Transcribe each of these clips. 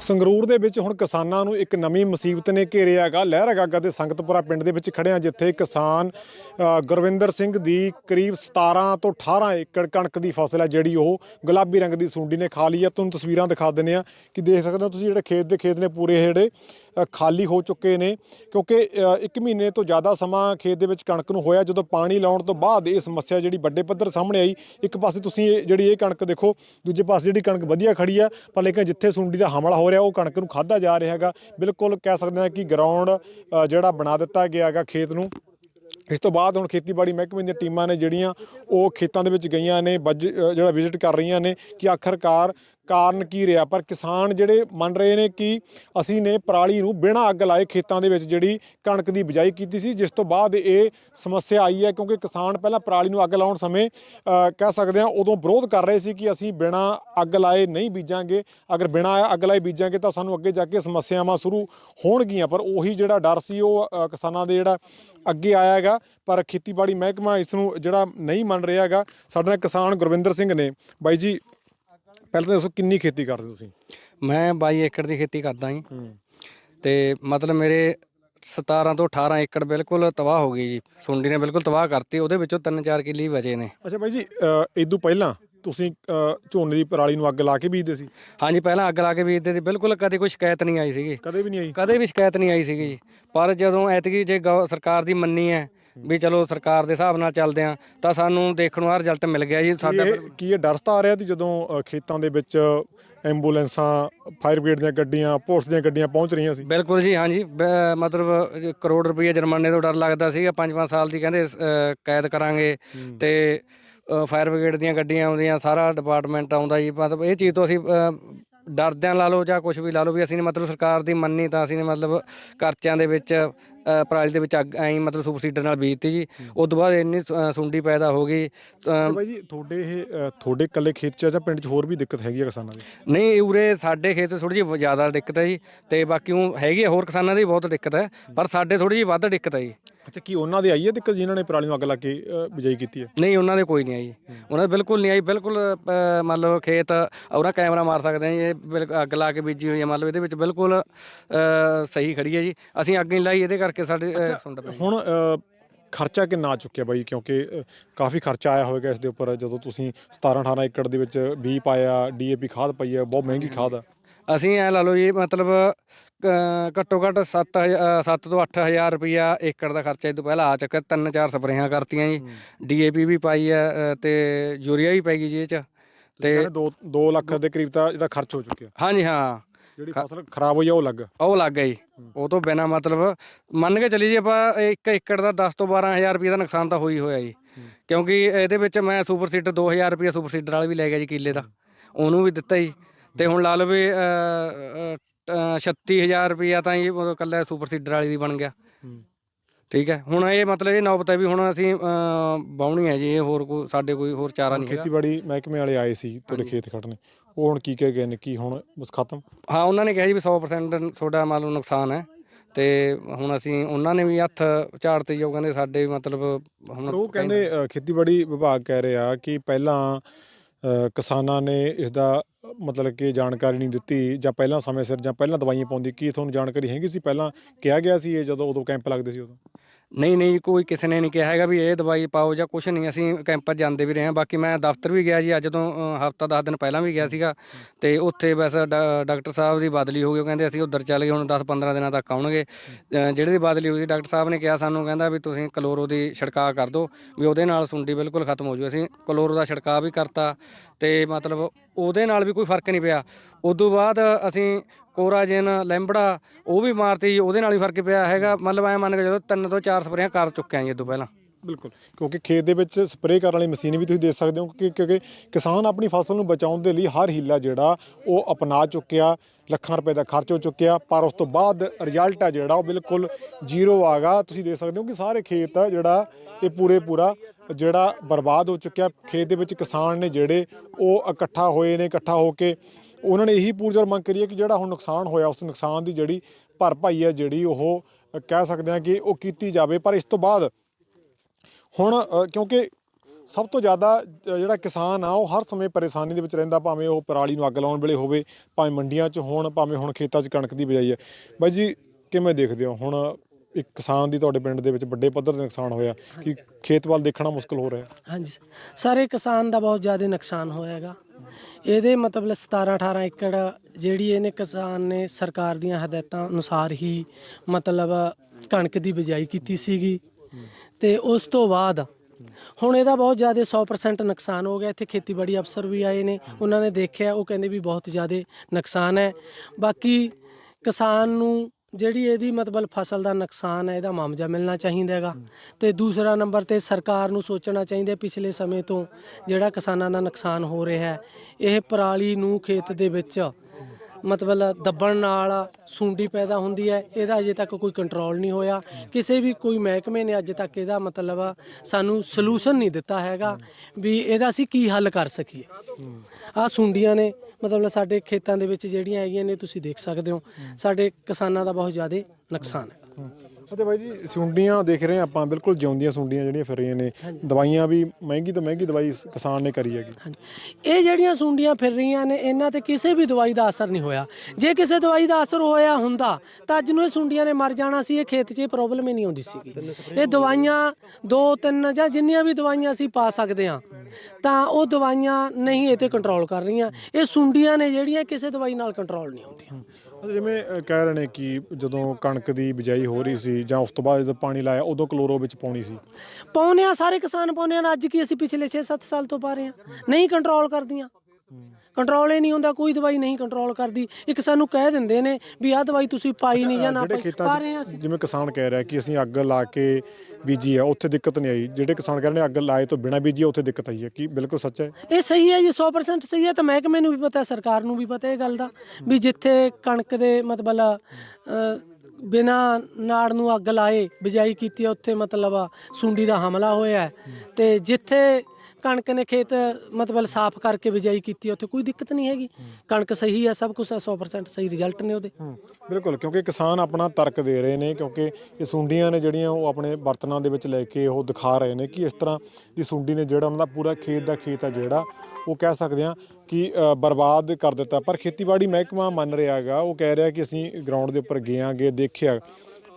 ਸੰਗਰੂਰ ਦੇ ਵਿੱਚ ਹੁਣ ਕਿਸਾਨਾਂ ਨੂੰ ਇੱਕ ਨਵੀਂ ਮੁਸੀਬਤ ਨੇ ਘੇਰਿਆ ਹੈਗਾ। ਲਹਿਰਾਗਾਗਾ ਦੇ ਸੰਗਤਪੁਰਾ ਪਿੰਡ ਦੇ ਵਿੱਚ ਖੜਿਆ ਜਿੱਥੇ ਕਿਸਾਨ ਗੁਰਵਿੰਦਰ ਸਿੰਘ ਦੀ ਕਰੀਬ 17 ਤੋਂ 18 ਏਕੜ ਕਣਕ ਦੀ ਫਸਲ ਹੈ, ਜਿਹੜੀ ਉਹ ਗੁਲਾਬੀ ਰੰਗ ਦੀ ਸੁੰਡੀ ਨੇ ਖਾ ਲਈ ਹੈ। ਤੁਹਾਨੂੰ ਤਸਵੀਰਾਂ ਦਿਖਾ ਦਿੰਦੇ ਆ ਕਿ ਦੇਖ ਸਕਦੇ ਹੋ ਤੁਸੀਂ ਜਿਹੜੇ ਖੇਤ ਦੇ ਖੇਤ ਨੇ ਪੂਰੇ ਜਿਹੜੇ ਖਾਲੀ ਹੋ ਚੁੱਕੇ ਨੇ ਕਿਉਂਕਿ ਇੱਕ ਮਹੀਨੇ ਤੋਂ ਜ਼ਿਆਦਾ ਸਮਾਂ ਖੇਤ ਦੇ ਵਿੱਚ ਕਣਕ ਨੂੰ ਹੋਇਆ ਜਦੋਂ ਪਾਣੀ ਲਾਉਣ ਤੋਂ ਬਾਅਦ ਇਹ ਸਮੱਸਿਆ ਜਿਹੜੀ ਵੱਡੇ ਪੱਧਰ ਸਾਹਮਣੇ ਆਈ। ਇੱਕ ਪਾਸੇ ਤੁਸੀਂ ਇਹ ਜਿਹੜੀ ਇਹ ਕਣਕ ਦੇਖੋ, ਦੂਜੇ ਪਾਸੇ ਜਿਹੜੀ ਕਣਕ ਵਧੀਆ ਖੜੀ ਆ, ਪਰ ਲੇਕਿਨ ਜਿੱਥੇ ਸੁੰਡੀ ਦਾ ਹਮਲਾ ਹੋ ਰਿਹਾ ਉਹ ਕਣਕ ਨੂੰ ਖਾਦਾ ਜਾ ਰਿਹਾ ਹੈਗਾ। ਬਿਲਕੁਲ ਕਹਿ ਸਕਦੇ ਹਾਂ ਕਿ ਗਰਾਊਂਡ ਜਿਹੜਾ ਬਣਾ ਦਿੱਤਾ ਗਿਆ ਹੈਗਾ ਖੇਤ ਨੂੰ। ਇਸ ਤੋਂ ਬਾਅਦ ਹੁਣ ਖੇਤੀਬਾੜੀ ਮਹਿਕਮੇ ਦੀਆਂ ਟੀਮਾਂ ਨੇ ਜਿਹੜੀਆਂ ਉਹ ਖੇਤਾਂ ਦੇ ਵਿੱਚ ਗਈਆਂ ਨੇ, ਬੱਜ- ਜਿਹੜਾ ਵਿਜ਼ਿਟ ਕਰ ਰਹੀਆਂ ਨੇ ਕਿ ਆਖਰਕਾਰ ਕਾਰਨ ਕੀ ਰਿਹਾ? ਪਰ ਕਿਸਾਨ ਜਿਹੜੇ ਮੰਨ ਰਹੇ ਨੇ ਕਿ ਅਸੀਂ ਨੇ ਪਰਾਲੀ ਨੂੰ ਬਿਨਾਂ ਅੱਗ ਲਾਏ ਖੇਤਾਂ ਦੇ ਵਿੱਚ ਜਿਹੜੀ ਕਣਕ ਦੀ ਬਿਜਾਈ ਕੀਤੀ ਸੀ, ਜਿਸ ਤੋਂ ਬਾਅਦ ਇਹ ਸਮੱਸਿਆ ਆਈ ਹੈ ਕਿਉਂਕਿ ਕਿਸਾਨ ਪਹਿਲਾਂ ਪਰਾਲੀ ਨੂੰ ਅੱਗ ਲਾਉਣ ਸਮੇਂ ਕਹਿ ਸਕਦੇ ਹਾਂ ਉਦੋਂ ਵਿਰੋਧ ਕਰ ਰਹੇ ਸੀ ਕਿ ਅਸੀਂ ਬਿਨਾਂ ਅੱਗ ਲਾਏ ਨਹੀਂ ਬੀਜਾਂਗੇ। ਅਗਰ ਬਿਨਾਂ ਅੱਗ ਲਾਏ ਬੀਜਾਂਗੇ ਤਾਂ ਸਾਨੂੰ ਅੱਗੇ ਜਾ ਕੇ ਸਮੱਸਿਆਵਾਂ ਸ਼ੁਰੂ ਹੋਣਗੀਆਂ। ਪਰ ਉਹੀ ਜਿਹੜਾ ਡਰ ਸੀ ਉਹ ਕਿਸਾਨਾਂ ਦੇ ਜਿਹੜਾ ਅੱਗੇ ਆਇਆ ਹੈਗਾ। ਪਰ ਖੇਤੀਬਾੜੀ ਮਹਿਕਮਾ ਇਸ ਨੂੰ ਜਿਹੜਾ ਨਹੀਂ ਮੰਨ ਰਿਹਾ ਹੈਗਾ, ਸਾਡੇ ਨਾਲ ਕਿਸਾਨ ਗੁਰਵਿੰਦਰ ਸਿੰਘ ਨੇ। ਬਾਈ ਜੀ ਪਹਿਲਾਂ ਤਾਂ ਦੱਸੋ ਕਿੰਨੀ ਖੇਤੀ ਕਰਦੇ ਤੁਸੀਂ? ਮੈਂ 22 ਏਕੜ ਦੀ ਖੇਤੀ ਕਰਦਾ ਜੀ। ਤੇ ਮਤਲਬ ਮੇਰੇ 17 ਤੋਂ 18 ਏਕੜ ਬਿਲਕੁਲ ਤਬਾਹ ਹੋ ਗਈ ਜੀ। ਸੁੰਡੀ ਨੇ ਬਿਲਕੁਲ ਤਬਾਹ ਕਰਤੀ ਉਹਦੇ ਵਿੱਚੋਂ 3-4 ਕਿੱਲੇ ਹੀ ਬਚੇ ਨੇ। ਅੱਛਾ ਬਾਈ ਜੀ ਇਦੋਂ ਪਹਿਲਾਂ ਤੁਸੀਂ ਅ, ਝੋਨੇ ਦੀ ਪਰਾਲੀ ਨੂੰ ਅੱਗ ਲਾ ਕੇ ਬੀਜਦੇ ਸੀ? ਹਾਂਜੀ ਪਹਿਲਾਂ ਅੱਗ ਲਾ ਕੇ ਬੀਜਦੇ ਸੀ। ਬਿਲਕੁਲ ਕਦੇ ਕੋਈ ਸ਼ਿਕਾਇਤ ਨਹੀਂ ਆਈ ਸੀਗੀ। ਕਦੇ ਵੀ ਨਹੀਂ ਆਈ? ਕਦੇ ਵੀ ਸ਼ਿਕਾਇਤ ਨਹੀਂ ਆਈ ਸੀਗੀ ਜੀ। ਪਰ ਜਦੋਂ ਐਤਕੀ ਜੇ ਗੌ- ਸਰਕਾਰ ਦੀ ਮੰਨੀ ਹੈ ਵੀ ਚਲੋ ਸਰਕਾਰ ਦੇ ਹਿਸਾਬ ਨਾਲ ਚੱਲਦੇ ਆ ਤਾਂ ਸਾਨੂੰ ਦੇਖਣ ਨੂੰ ਆਹ ਰਿਜ਼ਲਟ ਮਿਲ ਗਿਆ ਜੀ ਸਾਡਾ ਕੀ ਇਹ ਕੀ ਇਹ ਡਰ ਤਾਂ ਆ ਰਿਹਾ ਸੀ ਜਦੋਂ ਅ, ਖੇਤਾਂ ਦੇ ਵਿੱਚ ਐਂਬੂਲੈਂਸਾਂ ਫਾਇਰ ਬ੍ਰਿਗੇਡ ਦੀਆਂ ਗੱਡੀਆਂ ਪੁਲਿਸ ਦੀਆਂ ਗੱਡੀਆਂ ਪਹੁੰਚ ਰਹੀਆਂ ਸੀ? ਬਿਲਕੁਲ ਜੀ ਹਾਂਜੀ ਬ- ਮਤਲਬ ਜੇ ਕਰੋੜ ਰੁਪਏ ਜੁਰਮਾਨੇ ਤੋਂ ਡਰ ਲੱਗਦਾ ਸੀਗਾ 5-5 ਸਾਲ ਦੀ ਕਹਿੰਦੇ ਅ, ਕੈਦ ਕਰਾਂਗੇ ਤੇ ਫਾਇਰ ਬ੍ਰਿਗੇਡ ਦੀਆਂ ਗੱਡੀਆਂ ਆਉਂਦੀਆਂ ਸਾਰਾ ਡਿਪਾਰਟਮੈਂਟ ਆਉਂਦਾ ਜੀ ਮਤਲਬ ਇਹ ਚੀਜ਼ ਤੋਂ ਅਸੀਂ ਅ, ਡਰਦਿਆਂ ਲਾ ਲਓ ਜਾਂ ਕੁਝ ਵੀ ਲਾ ਲਓ ਵੀ ਅਸੀਂ ਨੇ ਮਤਲਬ ਸਰਕਾਰ ਦੀ ਮੰਨੀ ਤਾਂ ਅਸੀਂ ਨੇ ਮਤਲਬ ਖਰਚਿਆਂ ਦੇ ਵਿੱਚ ਅ, ਪਰਾਲੀ ਦੇ ਵਿੱਚ ਅੱਗ ਐਂ ਮਤਲਬ ਸੁਪਰਸੀਡਰ ਨਾਲ ਬੀਜਤੀ ਜੀ। ਉਸ ਤੋਂ ਬਾਅਦ ਇੰਨੀ ਸੁ- ਅ, ਸੁੰਡੀ ਪੈਦਾ ਹੋ ਗਈ। ਬਾਈ ਜੀ ਤੁਹਾਡੇ ਇਹ ਅ, ਤੁਹਾਡੇ ਇਕੱਲੇ ਖੇਤ 'ਚ ਆ ਜਾਂ ਪਿੰਡ 'ਚ ਹੋਰ ਵੀ ਦਿੱਕਤ ਹੈਗੀ ਆ ਕਿਸਾਨਾਂ ਦੀ? ਨਹੀਂ ਉਰੇ ਸਾਡੇ ਖੇਤ ਥੋੜੀ ਜਿਹੀ ਜ਼ਿਆਦਾ ਦਿੱਕਤ ਹੈ ਜੀ। ਤੇ ਬਾਕੀ ਉਹ ਹੈਗੀ ਆ, ਹੋਰ ਕਿਸਾਨਾਂ ਦੀ ਬਹੁਤ ਦਿੱਕਤ ਹੈ। ਪਰ ਸਾਡੇ ਥੋੜੀ ਜਿਹੀ ਵੱਧ ਦਿੱਕਤ ਹੈ ਜੀ। ਅੱਛਾ ਕੀ ਉਹਨਾਂ ਦੇ ਆਈ ਹੈ ਦਿੱਕਤ ਜਿਨ੍ਹਾਂ ਨੇ ਪਰਾਲੀ ਨੂੰ ਅੱਗ ਲਾ ਕੇ ਅ, ਬਿਜਾਈ ਕੀਤੀ ਹੈ? ਨਹੀਂ ਉਹਨਾਂ ਦੇ ਕੋਈ ਨਹੀਂ ਆਈ। ਉਹਨਾਂ ਦੇ ਬਿਲਕੁਲ ਨਹੀਂ ਆਈ। ਬਿਲਕੁਲ ਅ, ਮੰਨ ਲਓ ਖੇਤ ਉਹਨਾਂ ਕੈਮਰਾ ਮਾਰ ਸਕਦੇ ਆ ਜੀ, ਇਹ ਬਿਲਕੁਲ ਅੱਗ ਲਾ ਕੇ ਬੀਜੀ ਹੋਈ ਹੈ ਮੰਨ ਲਓ ਇਹਦੇ ਵਿੱਚ ਬਿਲਕੁਲ ਅ, ਸਹੀ ਖੜੀ ਹੈ ਜੀ। ਅਸੀਂ ਅੱਗ ਨਹੀਂ ਲਾਈ ਇਹਦੇ ਕਰਕੇ ਸਾਡੇ ਅ, ਸੁੰਡ ਪਈ ਹੁਣ ਅ, ਖਰਚਾ ਕਿੰਨਾ ਆ ਚੁੱਕਿਆ ਬਾਈ? ਕਿਉਂਕਿ ਅ, ਕਾਫੀ ਖਰਚਾ ਆਇਆ ਹੋਵੇਗਾ ਇਸ ਦੇ ਉੱਪਰ। ਜਦੋਂ ਤੁਸੀਂ 17 18 ਏਕੜ ਦੇ ਵਿੱਚ ਬੀ ਪਾਇਆ ਡੀਏਪੀ ਖਾਦ ਪਈ ਹੈ ਬਹੁਤ ਮਹਿੰਗੀ ਖਾਦ ਆ। ਅਸੀਂ ਐ ਲਾ ਲਓ ਜੀ ਮਤਲਬ ਘੱਟੋ ਘੱਟ 7 7 ਤੋਂ 8000 ਰੁਪਇਆ ਏਕੜ ਦਾ ਖਰਚਾ ਇਹ ਤੋਂ ਪਹਿਲਾਂ ਆ ਚੁੱਕਾ ਤਿੰਨ ਚਾਰ ਸਪਰੇਆਂ ਕਰਤੀਆਂ ਜੀ। ਡੀਏਪੀ ਵੀ ਪਾਈ ਹੈ ਅ, ਤੇ ਯੂਰੀਆ ਵੀ ਪੈ ਗਈ ਜੀ ਇਹ ਚ। ਤੇ 2 2 ਲੱਖ ਦੇ ਕਰੀਬ ਤਾਂ ਜਿਹੜਾ ਖਰਚ ਹੋ ਚੁੱਕਿਆ। ਹਾਂਜੀ ਹਾਂ। ਜਿਹੜੀ ਫਸਲ ਖਰਾਬ ਹੋਈ ਆ ਉਹ ਲੱਗ ਉਹ ਲੱਗ ਜੀ। ਉਹ ਤੋਂ ਬਿਨਾ ਮਤਲਬ ਮੰਨ ਕੇ ਚੱਲੀ ਜੀ ਆਪਾਂ ਇੱਕ ਏਕੜ ਦਾ 10 ਤੋਂ 12000 ਰੁਪਏ ਦਾ ਨੁਕਸਾਨ ਤਾਂ ਹੋਈ ਹੋਇਆ ਜੀ। ਕਿਉਂਕਿ ਇਹਦੇ ਵਿੱਚ ਮੈਂ ਸੁਪਰ ਸੀਡਰ 2000 ਰੁਪਏ ਸੁਪਰ ਸੀਡਰ ਵਾਲਾ ਵੀ ਲੈ ਗਿਆ ਜੀ ਕਿੱਲੇ ਦਾ। ਉਹਨੂੰ ਵੀ ਦਿੱਤਾ ਜੀ। ਤੇ ਹੁਣ ਲਾ ਲਓ ਵੀ ਅ, ਅ, ਅ, 36000 ਰੁਪਇਆ ਤਾਂ ਜੀ ਕੱਲਾ ਸੁਪਰ ਸੀਡਰ ਵਾਲੀ ਦੀ ਬਣ ਗਿਆ। ਠੀਕ ਹੈ। ਹੁਣ ਇਹ ਮਤਲਬ ਇਹ ਨੌਬਤ ਹੈ ਵੀ ਹੁਣ ਅਸੀਂ ਵਾਹੁਣੀ ਹੈ ਜੀ। ਇਹ ਹੋਰ ਕੋਈ ਸਾਡੇ ਕੋਈ ਹੋਰ ਚਾਰਾ ਨਹੀਂ ਖੇਤੀਬਾੜੀ ਮਹਿਕਮੇ ਵਾਲੇ ਆਏ ਸੀ ਤੁਹਾਡੇ ਖੇਤ ਖੜਨੇ ਉਹ ਹੁਣ ਕੀ ਕਹਿ ਗਏ ਨੇ ਕੀ ਹੁਣ ਬਸ ਖਤਮ? ਹਾਂ ਉਹਨਾਂ ਨੇ ਕਿਹਾ ਜੀ ਵੀ 100% ਤੁਹਾਡਾ ਮੰਨ ਲਓ ਨੁਕਸਾਨ ਹੈ ਤੇ ਹੁਣ ਅਸੀਂ ਉਹਨਾਂ ਨੇ ਵੀ ਹੱਥ ਝਾੜਤੇ ਜੋ ਕਹਿੰਦੇ ਸਾਡੇ ਮਤਲਬ ਹੁਣ ਉਹ ਕਹਿੰਦੇ ਅ, ਖੇਤੀਬਾੜੀ ਵਿਭਾਗ ਕਹਿ ਰਿਹਾ ਕਿ ਪਹਿਲਾਂ ਅ, ਕਿਸਾਨਾਂ ਨੇ ਇਸ ਦਾ ਮਤਲਬ ਕਿ ਜਾਣਕਾਰੀ ਨਹੀਂ ਦਿੱਤੀ ਜਾਂ ਪਹਿਲਾਂ ਸਮੇਂ ਸਿਰ ਜਾਂ ਪਹਿਲਾਂ ਦਵਾਈਆਂ ਪਾਉਂਦੀ ਕੀ ਤੁਹਾਨੂੰ ਜਾਣਕਾਰੀ ਹੈਗੀ ਸੀ? ਪਹਿਲਾਂ ਕਿਹਾ ਗਿਆ ਸੀ ਇਹ ਜਦੋਂ ਉਦੋਂ ਕੈਂਪ ਲੱਗਦੇ ਸੀ ਉਦੋਂ? ਨਹੀਂ ਨਹੀਂ ਕੋਈ ਕਿਸੇ ਨੇ ਨਹੀਂ ਕਿਹਾ ਹੈਗਾ ਵੀ ਇਹ ਦਵਾਈ ਪਾਓ ਜਾਂ ਕੁਝ ਨਹੀਂ, ਅਸੀਂ ਕੈਂਪਾਂ ਜਾਂਦੇ ਵੀ ਰਹੇ ਹਾਂ, ਬਾਕੀ ਮੈਂ ਦਫ਼ਤਰ ਵੀ ਗਿਆ ਜੀ, ਅੱਜ ਤੋਂ ਹਫਤਾ 10 ਦਿਨ ਪਹਿਲਾਂ ਵੀ ਗਿਆ ਸੀਗਾ ਤੇ ਉੱਥੇ ਬਸ ਡਾ- ਡਾਕਟਰ ਸਾਹਿਬ ਦੀ ਬਦਲੀ ਹੋ ਗਈ, ਉਹ ਕਹਿੰਦੇ ਅਸੀਂ ਉੱਧਰ ਚੱਲ ਗਏ, ਹੁਣ 10 15 ਦਿਨਾਂ ਤੱਕ ਆਉਣਗੇ। ਜਿਹੜੇ ਦੀ ਬਦਲੀ ਹੋਈ ਸੀ ਡਾਕਟਰ ਸਾਹਿਬ ਨੇ ਕਿਹਾ ਸਾਨੂੰ, ਕਹਿੰਦਾ ਵੀ ਤੁਸੀਂ ਕਲੋਰੋ ਦੀ ਛਿੜਕਾਅ ਕਰ ਦਿਓ, ਵੀ ਉਹਦੇ ਨਾਲ ਸੁੰਡੀ ਬਿਲਕੁਲ ਖਤਮ ਹੋ ਜੂ, ਅਸੀਂ ਕਲੋਰੋ ਦਾ ਛਿੜਕਾਅ ਵੀ ਕਰਤਾ ਤੇ ਮਤਲਬ ਉਹਦੇ ਨਾਲ ਵੀ ਕੋਈ ਫ਼ਰਕ ਨਹੀਂ ਪਿਆ। ਉਦੋਂ ਬਾਅਦ ਅਸੀਂ ਕੋਰਾਜਨ, ਲੈਂਬੜਾ ਉਹ ਵੀ ਮਾਰਤੀ ਜੀ, ਉਹਦੇ ਨਾਲ ਵੀ ਫ਼ਰਕ ਪਿਆ ਹੈਗਾ। ਮਤਲਬ ਐਂ ਮੰਨ ਕੇ ਜਦੋਂ ਤਿੰਨ ਤੋਂ ਚਾਰ ਸਪਰੇਆਂ ਕਰ ਚੁੱਕੇ ਆਂ ਜੀ ਇਦੋਂ ਪਹਿਲਾਂ। ਬਿਲਕੁਲ, ਕਿਉਂਕਿ ਖੇਤ ਦੇ ਵਿੱਚ ਸਪਰੇਅ ਕਰਨ ਵਾਲੀ ਮਸ਼ੀਨ ਵੀ ਤੁਸੀਂ ਦੇਖ ਸਕਦੇ ਹੋ ਕਿ ਕਿਉਂਕਿ ਕਿਸਾਨ ਆਪਣੀ ਫਸਲ ਨੂੰ ਬਚਾਉਣ ਦੇ ਲਈ ਹਰ ਹੀਲਾ ਜਿਹੜਾ ਉਹ ਅਪਣਾ ਚੁੱਕਿਆ, ਲੱਖਾਂ ਰੁਪਏ ਦਾ ਖਰਚ ਹੋ ਚੁੱਕਿਆ, ਪਰ ਉਸ ਤੋਂ ਬਾਅਦ ਰਿਜ਼ਲਟ ਆ ਜਿਹੜਾ ਉਹ ਬਿਲਕੁਲ ਜ਼ੀਰੋ ਆਗਾ ਤੁਸੀਂ ਦੇਖ ਸਕਦੇ ਹੋ ਕਿ ਸਾਰੇ ਖੇਤ ਆ ਜਿਹੜਾ, ਇਹ ਪੂਰੇ ਪੂਰਾ ਜਿਹੜਾ ਬਰਬਾਦ ਹੋ ਚੁੱਕਿਆ। ਖੇਤ ਦੇ ਵਿੱਚ ਕਿਸਾਨ ਨੇ ਜਿਹੜੇ ਉਹ ਇਕੱਠਾ ਹੋਏ ਨੇ, ਇਕੱਠਾ ਹੋ ਕੇ ਉਹਨਾਂ ਨੇ ਇਹੀ ਪੂਰਜਰ ਮੰਗ ਕਰੀ ਹੈ ਕਿ ਜਿਹੜਾ ਹੁਣ ਨੁਕਸਾਨ ਹੋਇਆ, ਉਸ ਨੁਕਸਾਨ ਦੀ ਜਿਹੜੀ ਭਰਪਾਈ ਹੈ ਜਿਹੜੀ ਉਹ ਕਹਿ ਸਕਦੇ ਹਾਂ ਕਿ ਉਹ ਕੀਤੀ ਜਾਵੇ। ਪਰ ਇਸ ਤੋਂ ਬਾਅਦ ਹੁਣ ਕਿਉਂਕਿ ਸਭ ਤੋਂ ਜ਼ਿਆਦਾ ਜਿਹੜਾ ਕਿਸਾਨ ਆ, ਉਹ ਹਰ ਸਮੇਂ ਪਰੇਸ਼ਾਨੀ ਦੇ ਵਿੱਚ ਰਹਿੰਦਾ, ਭਾਵੇਂ ਉਹ ਪਰਾਲੀ ਨੂੰ ਅੱਗ ਲਾਉਣ ਵੇਲੇ ਹੋਵੇ, ਭਾਵੇਂ ਮੰਡੀਆਂ 'ਚ ਹੋਣ, ਭਾਵੇਂ ਹੁਣ ਖੇਤਾਂ 'ਚ ਕਣਕ ਦੀ ਬਿਜਾਈ ਹੈ। ਬਾਈ ਜੀ, ਕਿਵੇਂ ਦੇਖਦੇ ਹੋ? ਹੁਣ ਇੱਕ ਕਿਸਾਨ ਦੀ ਤੁਹਾਡੇ ਪਿੰਡ ਦੇ ਵਿੱਚ ਵੱਡੇ ਪੱਧਰ ਤੇ ਨੁਕਸਾਨ ਹੋਇਆ ਕਿ ਖੇਤ ਵੱਲ ਦੇਖਣਾ ਮੁਸ਼ਕਲ ਹੋ ਰਿਹਾ? ਹਾਂਜੀ, ਸਾਰੇ ਕਿਸਾਨ ਦਾ ਬਹੁਤ ਜ਼ਿਆਦਾ ਨੁਕਸਾਨ ਹੋਇਆਗਾ ਇਹਦੇ ਮਤਲਬ 17 18 ਏਕੜ ਜਿਹੜੀ ਇਹਨੇ ਕਿਸਾਨ ਨੇ ਸਰਕਾਰ ਦੀਆਂ ਹਦਾਇਤਾਂ ਅਨੁਸਾਰ ਹੀ ਮਤਲਬ ਕਣਕ ਦੀ ਬਿਜਾਈ ਕੀਤੀ ਸੀਗੀ। ਤੇ ਉਸ ਤੋਂ ਬਾਅਦ ਹੁਣ ਇਹਦਾ ਬਹੁਤ ਜ਼ਿਆਦਾ 100% ਨੁਕਸਾਨ ਹੋ ਗਿਆ। ਇੱਥੇ ਖੇਤੀਬਾੜੀ ਅਫਸਰ ਵੀ ਆਏ ਨੇ, ਉਹਨਾਂ ਨੇ ਦੇਖਿਆ, ਉਹ ਕਹਿੰਦੇ ਵੀ ਬਹੁਤ ਜ਼ਿਆਦਾ ਨੁਕਸਾਨ ਹੈ। ਬਾਕੀ ਕਿਸਾਨ ਨੂੰ ਜਿਹੜੀ ਇਹਦੀ ਮਤਲਬ ਫਸਲ ਦਾ ਨੁਕਸਾਨ ਹੈ, ਇਹਦਾ ਮਾਮਜ਼ਾ ਮਿਲਣਾ ਚਾਹੀਦਾ ਹੈਗਾ। ਤੇ ਦੂਸਰਾ ਨੰਬਰ ਤੇ ਸਰਕਾਰ ਨੂੰ ਸੋਚਣਾ ਚਾਹੀਦਾ ਪਿਛਲੇ ਸਮੇਂ ਤੋਂ ਜਿਹੜਾ ਕਿਸਾਨਾਂ ਦਾ ਨੁਕਸਾਨ ਹੋ ਰਿਹਾ ਹੈ, ਇਹ ਪਰਾਲੀ ਨੂੰ ਖੇਤ ਦੇ ਵਿੱਚ ਮਤਲਬ ਦੱਬਣ ਨਾਲ ਸੁੰਡੀ ਪੈਦਾ ਹੁੰਦੀ ਹੈ, ਇਹਦਾ ਅਜੇ ਤੱਕ ਕੋਈ ਕੰਟਰੋਲ ਨਹੀਂ ਹੋਇਆ। ਕਿਸੇ ਵੀ ਕੋਈ ਮਹਿਕਮੇ ਨੇ ਅੱਜ ਤੱਕ ਇਹਦਾ ਮਤਲਬ ਸਾਨੂੰ ਸੋਲੂਸ਼ਨ ਨਹੀਂ ਦਿੱਤਾ ਹੈਗਾ ਵੀ ਇਹਦਾ ਅਸੀਂ ਕੀ ਹੱਲ ਕਰ ਸਕੀਏ। ਆ ਸੁੰਡੀਆਂ ਨੇ, ਮਤਲਬ ਸਾਡੇ ਖੇਤਾਂ ਦੇ ਵਿੱਚ ਜਿਹੜੀਆਂ ਹੈਗੀਆਂ ਨੇ, ਤੁਸੀਂ ਦੇਖ ਸਕਦੇ ਹੋ। ਸਾਡੇ ਕਿਸਾਨਾਂ ਦਾ ਬਹੁਤ ਜ਼ਿਆਦਾ ਨੁਕਸਾਨ ਹੈ। ਅਤੇ ਬਾਈ ਜੀ ਸੁੰਡੀਆਂ ਦੇਖ ਰਹੇ ਆਪਾਂ ਬਿਲਕੁਲ ਜਿਉਂਦੀਆਂ ਸੁੰਡੀਆਂ ਜਿਹੜੀਆਂ ਫਿਰ ਰਹੀਆਂ ਨੇ। ਦਵਾਈਆਂ ਵੀ ਮਹਿੰਗੀ ਤੋਂ ਮਹਿੰਗੀ ਦਵਾਈ ਕਿਸਾਨ ਨੇ ਕਰੀ ਹੈਗੀ। ਹਾਂਜੀ। ਇਹ ਜਿਹੜੀਆਂ ਸੁੰਡੀਆਂ ਫਿਰ ਰਹੀਆਂ ਨੇ ਇਹਨਾਂ ਤੇ ਕਿਸੇ ਵੀ ਦਵਾਈ ਦਾ ਅਸਰ ਨਹੀਂ ਹੋਇਆ। ਜੇ ਕਿਸੇ ਦਵਾਈ ਦਾ ਅਸਰ ਹੋਇਆ ਹੁੰਦਾ ਤਾਂ ਅੱਜ ਨੂੰ ਇਹ ਸੁੰਡੀਆਂ ਨੇ ਮਰ ਜਾਣਾ ਸੀ ਇਹ ਖੇਤ 'ਚ ਇਹ ਪ੍ਰੋਬਲਮ ਹੀ ਨਹੀਂ ਆਉਂਦੀ ਸੀਗੀ। ਇਹ ਦਵਾਈਆਂ ਦੋ ਤਿੰਨ ਜਾਂ ਜਿੰਨੀਆਂ ਵੀ ਦਵਾਈਆਂ ਅਸੀਂ ਪਾ ਸਕਦੇ ਹਾਂ ਤਾਂ ਉਹ ਦਵਾਈਆਂ ਨਹੀਂ ਇਹ ਤੇ ਕੰਟਰੋਲ ਕਰ ਰਹੀਆਂ। ਇਹ ਸੁੰਡੀਆਂ ਨੇ ਜਿਹੜੀਆਂ ਕਿਸੇ ਦਵਾਈ ਨਾਲ ਕੰਟਰੋਲ ਨਹੀਂ ਅੱਛਾ, ਜਿਵੇਂ ਅ, ਕਹਿ ਰਹੇ ਨੇ ਕਿ ਜਦੋਂ ਕਣਕ ਦੀ ਬਿਜਾਈ ਹੋ ਰਹੀ ਸੀ ਜਾਂ ਉਸ ਤੋਂ ਬਾਅਦ ਜਦੋਂ ਪਾਣੀ ਲਾਇਆ ਉਦੋਂ ਕਲੋਰੋ ਵਿੱਚ ਪਾਉਣੀ ਸੀ? ਪਾਉਂਦੇ ਆ ਸਾਰੇ ਕਿਸਾਨ ਪਾਉਂਦੇ ਆ ਅੱਜ ਕੀ ਅਸੀਂ ਪਿਛਲੇ 6-7 ਸਾਲ ਤੋਂ ਪਾ ਰਹੇ ਹਾਂ। ਨਹੀਂ ਕੰਟਰੋਲ ਕਰਦੀਆਂ। ਕੰਟਰੋਲ ਹੀ ਨਹੀਂ ਹੁੰਦਾ ਕੋਈ ਦਵਾਈ ਨਹੀਂ ਕੰਟਰੋਲ ਕਰਦੀ। ਇੱਕ ਸਾਨੂੰ ਕਹਿ ਦਿੰਦੇ ਨੇ ਵੀ ਆਹ ਦਵਾਈ ਤੁਸੀਂ ਪਾਈ ਨਹੀਂ ਜਾਂ ਨਾ ਜਿਹੜੇ ਪਾਈ ਖੇਤਾਂ ਪਾ ਰਹੇ ਹਾਂ 'ਚ ਅਸੀਂ। ਜਿਵੇਂ ਕਿਸਾਨ ਕਹਿ ਰਿਹਾ ਕਿ ਅਸੀਂ ਅੱਗ ਲਾ ਕੇ ਬੀਜੀ ਆ ਉੱਥੇ ਦਿੱਕਤ ਨਹੀਂ ਆਈ। ਜਿਹੜੇ ਕਿਸਾਨ ਕਹਿ ਰਹੇ ਨੇ ਅੱਗ ਲਾਏ ਤੋਂ ਬਿਨਾਂ ਬੀਜੀ ਆ, ਉੱਥੇ ਦਿੱਕਤ ਆਈ ਹੈ। ਕੀ ਬਿਲਕੁਲ ਸੱਚ ਹੈ? ਇਹ ਸਹੀ ਹੈ ਜੀ 100% ਸਹੀ ਹੈ। ਤਾਂ ਮਹਿਕਮੇ ਨੂੰ ਵੀ ਪਤਾ ਸਰਕਾਰ ਨੂੰ ਵੀ ਪਤਾ ਇਹ ਗੱਲ ਦਾ ਵੀ ਜਿੱਥੇ ਕਣਕ ਦੇ ਮਤਲਬ ਬਿਨਾ ਨਾੜ ਨੂੰ ਅੱਗ ਲਾਏ ਬਿਜਾਈ ਕੀਤੀ ਹੈ, ਉੱਥੇ ਮਤਲਬ ਸੁੰਡੀ ਦਾ ਹਮਲਾ ਹੋਇਆ ਹੈ। ਤੇ ਜਿੱਥੇ ਕਣਕ ਨੇ ਖੇਤ ਮਤਲਬ ਸਾਫ਼ ਕਰਕੇ ਬਿਜਾਈ ਕੀਤੀ ਉੱਥੇ ਕੋਈ ਦਿੱਕਤ ਨਹੀਂ ਹੈਗੀ। ਕਣਕ ਸਹੀ ਹੈ ਸਭ ਕੁਝ 100% ਸਹੀ ਰਿਜ਼ਲਟ ਨੇ ਉਹਦੇ। ਬਿਲਕੁਲ ਕਿਉਂਕਿ ਕਿਸਾਨ ਆਪਣਾ ਤਰਕ ਦੇ ਰਹੇ ਨੇ ਕਿਉਂਕਿ ਇਹ ਸੁੰਡੀਆਂ ਨੇ ਜਿਹੜੀਆਂ ਉਹ ਆਪਣੇ ਬਰਤਨਾਂ ਦੇ ਵਿੱਚ ਲੈ ਕੇ ਉਹ ਦਿਖਾ ਰਹੇ ਨੇ ਕਿ ਇਸ ਤਰ੍ਹਾਂ ਦੀ ਸੁੰਡੀ ਨੇ ਜਿਹੜਾ ਉਹਨਾਂ ਦਾ ਪੂਰਾ ਖੇਤ ਦਾ ਖੇਤ ਆ ਜਿਹੜਾ ਉਹ ਕਹਿ ਸਕਦੇ ਆ ਕਿ ਬਰਬਾਦ ਕਰ ਦਿੱਤਾ। ਪਰ ਖੇਤੀਬਾੜੀ ਮਹਿਕਮਾ ਮੰਨ ਰਿਹਾ ਹੈਗਾ ਉਹ ਕਹਿ ਰਿਹਾ ਕਿ ਅਸੀਂ ਗਰਾਊਂਡ ਦੇ ਉੱਪਰ ਗਏ ਆਂਗੇ ਦੇਖਿਆ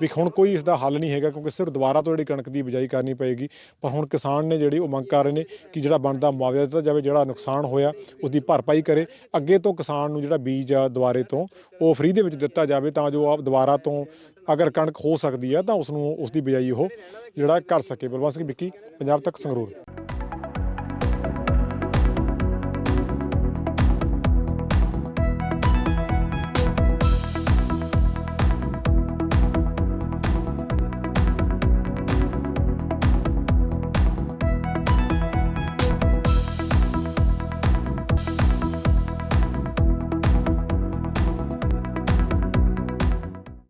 ਵੀ ਹੁਣ ਕੋਈ ਇਸ ਦਾ ਹੱਲ ਨਹੀਂ ਹੈਗਾ ਕਿਉਂਕਿ ਸਿਰਫ ਦੁਬਾਰਾ ਤੋਂ ਜਿਹੜੀ ਕਣਕ ਦੀ ਬਿਜਾਈ ਕਰਨੀ ਪਏਗੀ। ਪਰ ਹੁਣ ਕਿਸਾਨ ਨੇ ਜਿਹੜੀ ਉਹ ਮੰਗ ਕਰ ਰਹੇ ਨੇ ਕਿ ਜਿਹੜਾ ਬਣਦਾ ਮੁਆਵਜ਼ਾ ਦਿੱਤਾ ਜਾਵੇ, ਜਿਹੜਾ ਨੁਕਸਾਨ ਹੋਇਆ ਉਸ ਦੀ ਭਰਪਾਈ ਕਰੇ। ਅੱਗੇ ਤੋਂ ਕਿਸਾਨ ਨੂੰ ਜਿਹੜਾ ਬੀਜ ਆ ਦੁਬਾਰੇ ਤੋਂ ਉਹ ਫ੍ਰੀ ਦੇ ਵਿੱਚ ਦਿੱਤਾ ਜਾਵੇ ਤਾਂ ਜੋ ਆਪ ਦੁਬਾਰਾ ਤੋਂ ਅਗਰ ਕਣਕ ਹੋ ਸਕਦੀ ਹੈ ਤਾਂ ਉਸ ਨੂੰ ਉਸ ਦੀ ਬਿਜਾਈ ਉਹ ਜਿਹੜਾ ਕਰ ਸਕੇ। ਬਲਵੰਤ ਸਿੰਘ ਵਿੱਕੀ, ਪੰਜਾਬ ਤੱਕ ਸੰਗਰੂਰ।